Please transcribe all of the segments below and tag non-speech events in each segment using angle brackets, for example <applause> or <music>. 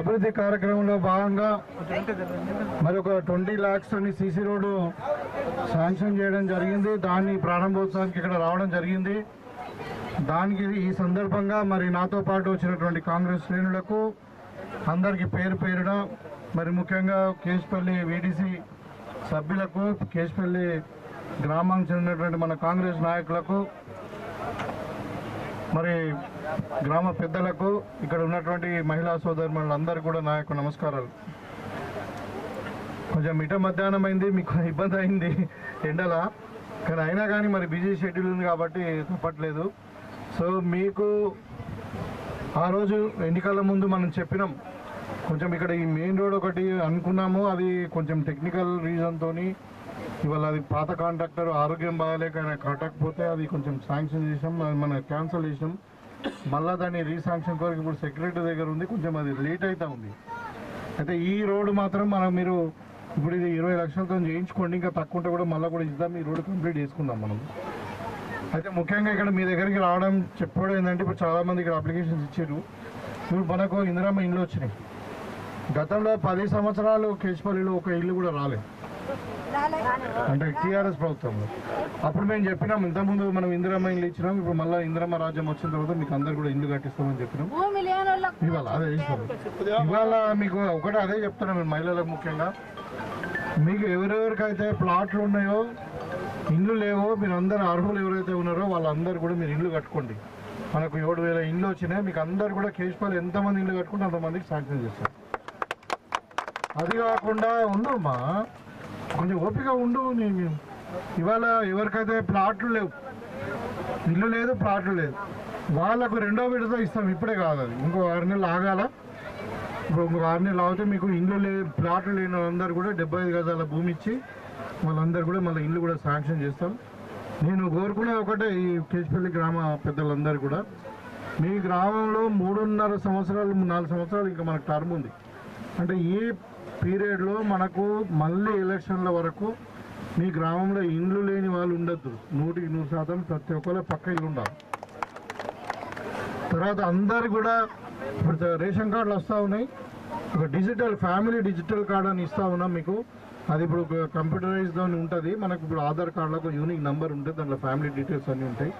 అభివృద్ధి కార్యక్రమంలో భాగంగా మరి ఒక ట్వంటీ ల్యాక్స్ అని సీసీ రోడ్డు శాంక్షన్ చేయడం జరిగింది. దాన్ని ప్రారంభోత్సవానికి ఇక్కడ రావడం జరిగింది. దానికి ఈ సందర్భంగా మరి నాతో పాటు వచ్చినటువంటి కాంగ్రెస్ శ్రేణులకు అందరికీ పేరు పేరున మరి ముఖ్యంగా కేశపల్లి వీడీసీ సభ్యులకు కేశపల్లి గ్రామానికి చెందినటువంటి మన కాంగ్రెస్ నాయకులకు మరి గ్రామ పెద్దలకు ఇక్కడ ఉన్నటువంటి మహిళా సోదరులందరూ కూడా నా యొక్క నమస్కారాలు. కొంచెం మిట మధ్యాహ్నం అయింది మీకు ఇబ్బంది అయింది ఎండల? కానీ అయినా కానీ మరి బిజీ షెడ్యూల్ ఉంది కాబట్టి తప్పట్లేదు. సో మీకు ఆ రోజు ఎన్నికల ముందు మనం చెప్పినాం. కొంచెం ఇక్కడ ఈ మెయిన్ రోడ్ ఒకటి అనుకున్నాము అది కొంచెం టెక్నికల్ రీజన్తో ఇవాళ అది పాత కాంట్రాక్టర్ ఆరోగ్యం బాగాలేక ఆయన కట్టకపోతే అది కొంచెం శాంక్షన్ చేసాం అది మనం క్యాన్సిల్ చేసాం. మళ్ళీ దాన్ని రీశాంక్షన్ కొరకు ఇప్పుడు సెక్రటరీ దగ్గర ఉంది కొంచెం అది లేట్ అవుతా ఉంది. అయితే ఈ రోడ్డు మాత్రం మనం మీరు ఇప్పుడు ఇది ఇరవై లక్షలతో చేయించుకోండి ఇంకా తక్కువ ఉంటే కూడా మళ్ళీ కూడా ఇద్దాం ఈ రోడ్డు కంప్లీట్ చేసుకుందాం మనం. అయితే ముఖ్యంగా ఇక్కడ మీ దగ్గరికి రావడం చెప్పడం ఏంటంటే ఇప్పుడు చాలామంది ఇక్కడ అప్లికేషన్స్ ఇచ్చారు. ఇప్పుడు మనకు ఇందిరామ్మ ఇండ్లు వచ్చినాయి. గతంలో పది సంవత్సరాలు కేశపల్లిలో ఒక ఇల్లు కూడా రాలేదు అంటే టీఆర్ఎస్ ప్రభుత్వంలో అప్పుడు మేము చెప్పినాం ఇంతకుముందు మనం ఇందిరమ్మ ఇల్లు ఇచ్చినాం ఇప్పుడు మళ్ళీ ఇందిరమ్మ రాజ్యం వచ్చిన తర్వాత మీకు అందరు కూడా ఇల్లు కట్టిస్తామని చెప్పినాం. ఇవాళ అదే ఇవాళ మీకు ఒకటి అదే చెప్తున్నాం మేము మహిళలకు ముఖ్యంగా. మీకు ఎవరెవరికైతే ప్లాట్లు ఉన్నాయో ఇండ్లు లేవో మీరు అందరు అర్హులు ఎవరైతే ఉన్నారో వాళ్ళందరూ కూడా మీరు ఇండ్లు కట్టుకోండి. మనకు ఏడు వేల ఇండ్లు వచ్చినాయి మీకు అందరు కూడా కేసుపాలు ఎంతమంది ఇండ్లు కట్టుకుంటే అంతమందికి శాంక్షన్ చేస్తారు. అది కాకుండా ఉండమ్మా కొంచెం ఓపిక ఉండు నేను ఇవాళ ఎవరికైతే ప్లాట్లు లేవు ఇల్లు లేదు ప్లాట్లు లేదు వాళ్ళకు రెండో విడత ఇస్తాం ఇప్పుడే కాదు అది. ఇంకో ఆరు నెలలు ఆగాల ఇప్పుడు ఇంకో ఆరు నెలలు ఆగితే మీకు ఇల్లు లే ప్లాట్లు లేని వాళ్ళందరూ కూడా డెబ్బై ఐదు గజాల భూమి ఇచ్చి వాళ్ళందరూ కూడా మళ్ళీ ఇల్లు కూడా శాంక్షన్ చేస్తాం. నేను కోరుకునే ఒకటే ఈ కేశపల్లి గ్రామ పెద్దలందరూ కూడా. మీ గ్రామంలో మూడున్నర సంవత్సరాలు నాలుగు సంవత్సరాలు ఇంకా మనకు టర్మ్ ఉంది. అంటే ఈ పీరియడ్లో మనకు మళ్ళీ ఎలక్షన్ల వరకు మీ గ్రామంలో ఇండ్లు లేని వాళ్ళు ఉండొద్దు. నూటికి నూరు శాతం ప్రతి ఒక్కరు పక్క ఇల్లు ఉండాలి. తర్వాత అందరు కూడా ఇప్పుడు రేషన్ కార్డులు వస్తూ ఉన్నాయి. ఒక డిజిటల్ ఫ్యామిలీ డిజిటల్ కార్డు అని ఇస్తా ఉన్నాం మీకు. అది ఇప్పుడు కంప్యూటరైజ్డ్ అని ఉంటుంది. మనకు ఇప్పుడు ఆధార్ కార్డులకు యూనిక్ నెంబర్ ఉంటుంది దాంట్లో ఫ్యామిలీ డీటెయిల్స్ అన్నీ ఉంటాయి.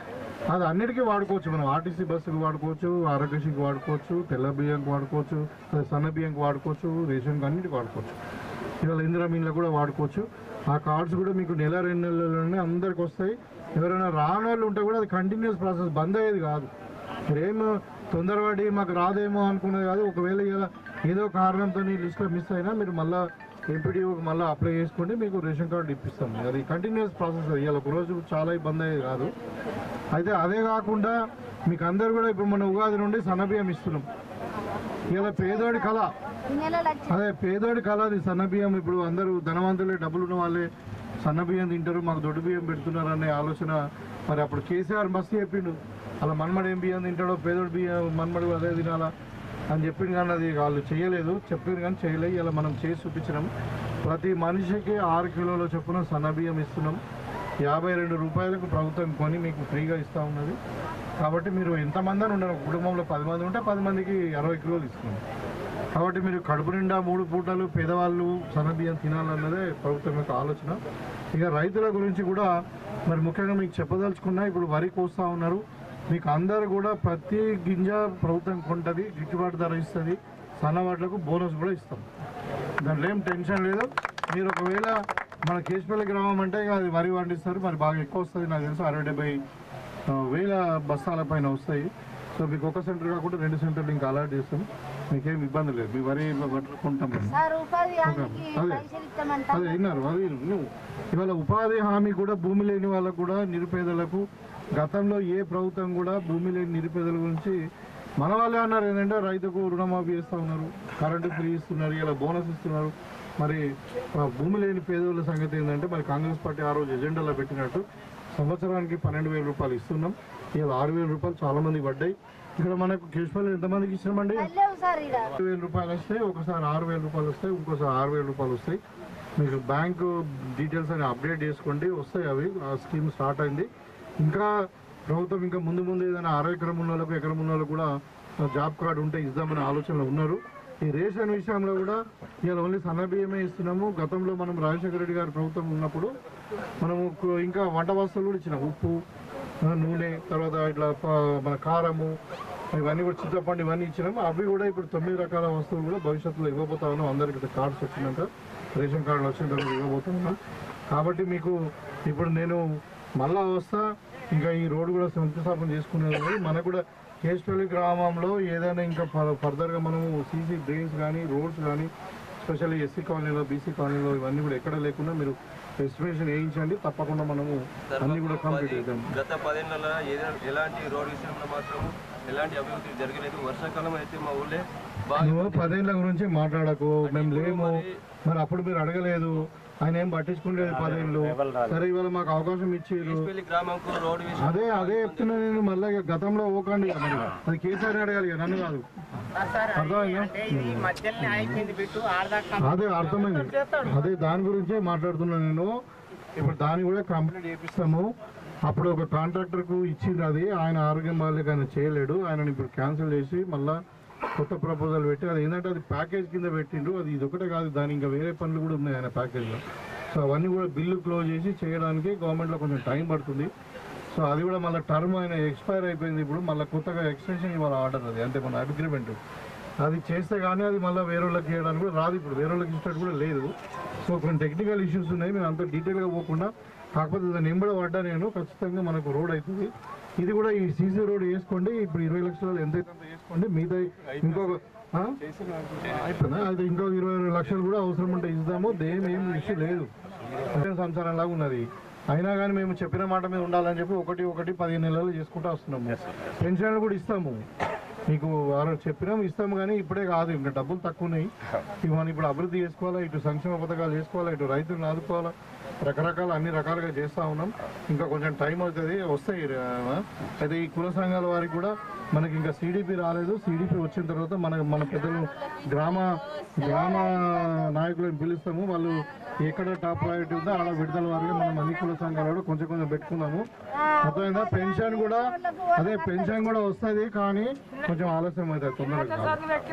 అది అన్నిటికీ వాడుకోవచ్చు మనం. ఆర్టీసీ బస్సుకి వాడుకోవచ్చు ఆరోగ్యశ్రీకి వాడుకోవచ్చు తెల్ల బియ్యంకి వాడుకోవచ్చు సన్న బియ్యంకి వాడుకోవచ్చు రేషన్కి అన్నిటికి వాడుకోవచ్చు. ఇవాళ ఇందిరా మీన్లో కూడా వాడుకోవచ్చు. ఆ కార్డ్స్ కూడా మీకు నెల రెండు నెలల్లోనే అందరికి వస్తాయి. ఎవరైనా రాని వాళ్ళు ఉంటే కూడా అది కంటిన్యూస్ ప్రాసెస్ బంద్ అయ్యేది కాదు. మీరేమో తొందరపడి మాకు రాదేమో అనుకునేది కాదు. ఒకవేళ ఇలా ఏదో కారణంతో లిస్ట్లో మిస్ అయినా మీరు మళ్ళీ ఎంపీడీఓకి మళ్ళీ అప్లై చేసుకుంటే మీకు రేషన్ కార్డు ఇప్పిస్తాం. అది కంటిన్యూస్ ప్రాసెస్ ఇవాళ ఇలా ఒక రోజు చాలా ఇబ్బంది అయ్యేది కాదు. అయితే అదే కాకుండా మీకు అందరు కూడా ఇప్పుడు మన ఉగాది నుండి సన్నబియ్యం ఇస్తున్నాం. ఇలా పేదోడి కళ. అదే పేదోడి కళ అది సన్న బియ్యం ఇప్పుడు అందరూ ధనవంతులే డబ్బులు ఉన్న వాళ్ళే సన్న బియ్యం తింటారు మాకు దొడ్డు బియ్యం పెడుతున్నారు అనే ఆలోచన మరి అప్పుడు కేసీఆర్ మస్తు చెప్పిండు. అలా మన్మడు ఏం బియ్యం తింటాడో పేదోడి బియ్యం మన్మడు అదే తినాలా అని చెప్పింది కానీ అది వాళ్ళు చేయలేదు. చెప్పింది కానీ చేయలేదు ఇలా మనం చేసి చూపించినాం. ప్రతి మనిషికి ఆరు కిలోల చొప్పున సన్న బియ్యం ఇస్తున్నాం. యాభై రెండు రూపాయలకు ప్రభుత్వం కొని మీకు ఫ్రీగా ఇస్తూ ఉన్నది. కాబట్టి మీరు ఎంతమంది అని ఉన్నారు కుటుంబంలో పది మంది ఉంటే పది మందికి అరవై కిలోలు ఇస్తుంది కాబట్టి మీరు కడుపు నిండా మూడు పూటలు పేదవాళ్ళు సన్నబియ్యం తినాలన్నదే ప్రభుత్వం యొక్క ఆలోచన. ఇక రైతుల గురించి కూడా మరి ముఖ్యంగా మీకు చెప్పదలుచుకున్నా ఇప్పుడు వరి కోస్తూ ఉన్నారు. మీకు అందరు కూడా ప్రతి గింజ ప్రభుత్వం కొంటది గిట్టుబాటు ధర ఇస్తుంది. సన్నవాట్లకు బోనస్ కూడా ఇస్తాం. దాంట్లో ఏం టెన్షన్ లేదు. మీరు ఒకవేళ మన కేశపల్లి గ్రామం అంటే అది వరి పండిస్తారు. మరి బాగా ఎక్కువ వస్తుంది నాకు తెలుసు. అరవై డెబ్బై వేల బస్తాల పైన వస్తాయి. సో మీకు ఒక సెంటర్ కాకుండా రెండు సెంటర్లు ఇంకా అలాట్ చేస్తాం. మీకేం ఇబ్బంది లేదు. మీ వరి పట్టుకుంటాం అదే. అదే విన్నారు. అది ఇవాళ ఉపాధి హామీ కూడా భూమి లేని వాళ్ళకు కూడా నిరుపేదలకు గతంలో ఏ ప్రభుత్వం కూడా భూమి లేని నిరుపేదల గురించి మన వాళ్ళే అన్నారు. ఏంటంటే రైతుకు రుణమాఫీ చేస్తూ ఉన్నారు. కరెంటు ఫ్రీ ఇస్తున్నారు. ఇలా బోనస్ ఇస్తున్నారు. మరి భూమి లేని పేదోళ్ళ సంగతి ఏంటంటే మరి కాంగ్రెస్ పార్టీ ఆ రోజు ఎజెండాలో పెట్టినట్టు సంవత్సరానికి పన్నెండు వేల రూపాయలు ఇస్తున్నాం. ఇలా ఆరు వేల రూపాయలు చాలా మందికి పడ్డాయి. ఇక్కడ మనకు కేశపల్లి ఎంతమందికి ఇచ్చినామండి? ఆరు వేల రూపాయలు వస్తాయి. ఒకసారి ఆరు వేల రూపాయలు వస్తాయి. ఇంకోసారి ఆరు వేల రూపాయలు వస్తాయి. మీకు బ్యాంకు డీటెయిల్స్ అని అప్డేట్ చేసుకోండి. వస్తాయి అవి. ఆ స్కీమ్ స్టార్ట్ అయింది. ఇంకా ప్రభుత్వం ఇంకా ముందు ముందు ఏదైనా అర ఎకరం ఉన్న వాళ్ళకు ఎకరం ఉన్న వాళ్ళకు కూడా జాబ్ కార్డు ఉంటే ఇద్దామనే ఆలోచనలో ఉన్నారు. ఈ రేషన్ విషయంలో కూడా ఇవాళ ఓన్లీ సన్నబియ్యమే ఇస్తున్నాము. గతంలో మనం రాజశేఖర రెడ్డి గారు ప్రభుత్వం ఉన్నప్పుడు మనము ఇంకా వంట వస్తువులు కూడా ఇచ్చినాం. ఉప్పు నూనె తర్వాత ఇట్లా మన కారము ఇవన్నీ కూడా చింతపండు ఇవన్నీ ఇచ్చినాము. అవి కూడా ఇప్పుడు తొమ్మిది రకాల వస్తువులు కూడా భవిష్యత్తులో ఇవ్వబోతా ఉన్నాం. అందరికి కార్డ్స్ వచ్చినాక రేషన్ కార్డులు వచ్చిన తర్వాత ఇవ్వబోతున్నాం కాబట్టి మీకు ఇప్పుడు నేను మళ్ళా వస్తా ఇంకా ఈ రోడ్డు కూడా శంకుస్థాపన చేసుకునేది మనకు కూడా కేశపల్లి గ్రామంలో ఏదైనా ఇంకా ఫర్దర్గా మనము సీసీ డ్రైన్స్ కానీ రోడ్స్ కానీ స్పెషల్లీ ఎస్సీ కాలనీలో బీసీ కాలనీలో ఇవన్నీ కూడా ఎక్కడ లేకుండా మీరు ఎస్టిమేషన్ వేయించండి. తప్పకుండా మనము అన్ని కూడా కంప్లీట్ చేద్దాం. గత పదేళ్ళ ఎలాంటి రోడ్ విషయంలో మాత్రం ఎలాంటి అభివృద్ధి జరగలేదు. వర్షాకాలం అయితే మా ఊళ్ళే నువ్వు పదేళ్ళ గురించి మాట్లాడకు. మేము లేము. మరి అప్పుడు మీరు అడగలేదు. ఆయన ఏం పట్టించుకోలేదు పదేళ్ళు సరే ఇవాళ మాకు అవకాశం ఇచ్చారు అదే అదే చెప్తున్నా నేను మళ్ళీ గతంలో ఓకండి అది కేసీఆర్ అడగాలి నన్ను కాదు. అదే అర్థమైంది. అదే దాని గురించే మాట్లాడుతున్నా నేను. ఇప్పుడు దాన్ని కూడా కంప్లీట్ చేపిస్తాము. అప్పుడు ఒక కాంట్రాక్టర్కు ఇచ్చింది అది. ఆయన ఆరోగ్యం బాగాలేక ఆయన చేయలేడు. ఆయన ఇప్పుడు క్యాన్సిల్ చేసి మళ్ళా కొత్త ప్రపోజల్ పెట్టి అది ఏంటంటే అది ప్యాకేజ్ కింద పెట్టిండు అది ఇది ఒకటే కాదు దాని ఇంకా వేరే పనులు కూడా ఉన్నాయి ఆయన ప్యాకేజ్లో. సో అవన్నీ కూడా బిల్లు క్లోజ్ చేసి చేయడానికి గవర్నమెంట్లో కొంచెం టైం పడుతుంది. సో అది కూడా మళ్ళీ టర్మ్ ఆయన ఎక్స్పైర్ అయిపోయింది ఇప్పుడు మళ్ళీ కొత్తగా ఎక్స్టెన్షన్ ఇవ్వాలి ఆర్డర్ అది అంటే మన అగ్రిమెంట్ అది చేస్తే కానీ అది మళ్ళీ వేరే వాళ్ళకి చేయడానికి కూడా రాదు ఇప్పుడు వేరే వాళ్ళకి ఇష్టం కూడా లేదు. సో కొన్ని టెక్నికల్ ఇష్యూస్ ఉన్నాయి మేము అంత డీటెయిల్గా పోకుండా కాకపోతే దాన్ని ఎంబడ పడ్డా నేను ఖచ్చితంగా మనకు రోడ్ అవుతుంది. ఇది కూడా ఈ సీసీ రోడ్ వేసుకోండి. ఇప్పుడు ఇరవై లక్షలు ఎంత అయితే వేసుకోండి. మిగతా ఇంకొక? అయిపోయిందా? అది ఇంకో ఇరవై లక్షలు కూడా అవసరం ఉంటే ఇద్దాము దేని ఏం ఇష్యూ లేదు. సంసారం లాగా ఉన్నది. అయినా కానీ మేము చెప్పిన మాట మీద ఉండాలని చెప్పి ఒకటి ఒకటి పదిహేను నెలలు చేసుకుంటూ వస్తున్నాము. పెన్షన్లు కూడా ఇస్తాము. మీకు వారు చెప్పినాం ఇస్తాము కానీ ఇప్పుడే కాదు. ఇంకా డబ్బులు తక్కువ ఉన్నాయి. <laughs> ఇవన్నీ ఇప్పుడు అభివృద్ధి చేసుకోవాలా? ఇటు సంక్షేమ పథకాలు చేసుకోవాలా? ఇటు రైతులను ఆదుకోవాలా? రకరకాల అన్ని రకాలుగా చేస్తూ ఉన్నాం. ఇంకా కొంచెం టైం అవుతుంది. వస్తాయి అయితే ఈ కుల సంఘాల వారికి కూడా మనకి ఇంకా సిడిపి రాలేదు. సిడిపి వచ్చిన తర్వాత మన మన పెద్దలు గ్రామ గ్రామ నాయకులను పిలుస్తాము. వాళ్ళు ఎక్కడ టాప్ ప్రయారిటీ ఉందో ఆడ విడుదల వారిగా మనం అన్ని కుల సంఘాలు కూడా కొంచెం కొంచెం పెట్టుకున్నాము. అర్థమైందా? పెన్షన్ కూడా అదే పెన్షన్ కూడా వస్తుంది కానీ కొంచెం ఆలస్యం అవుతుంది తొందరగా.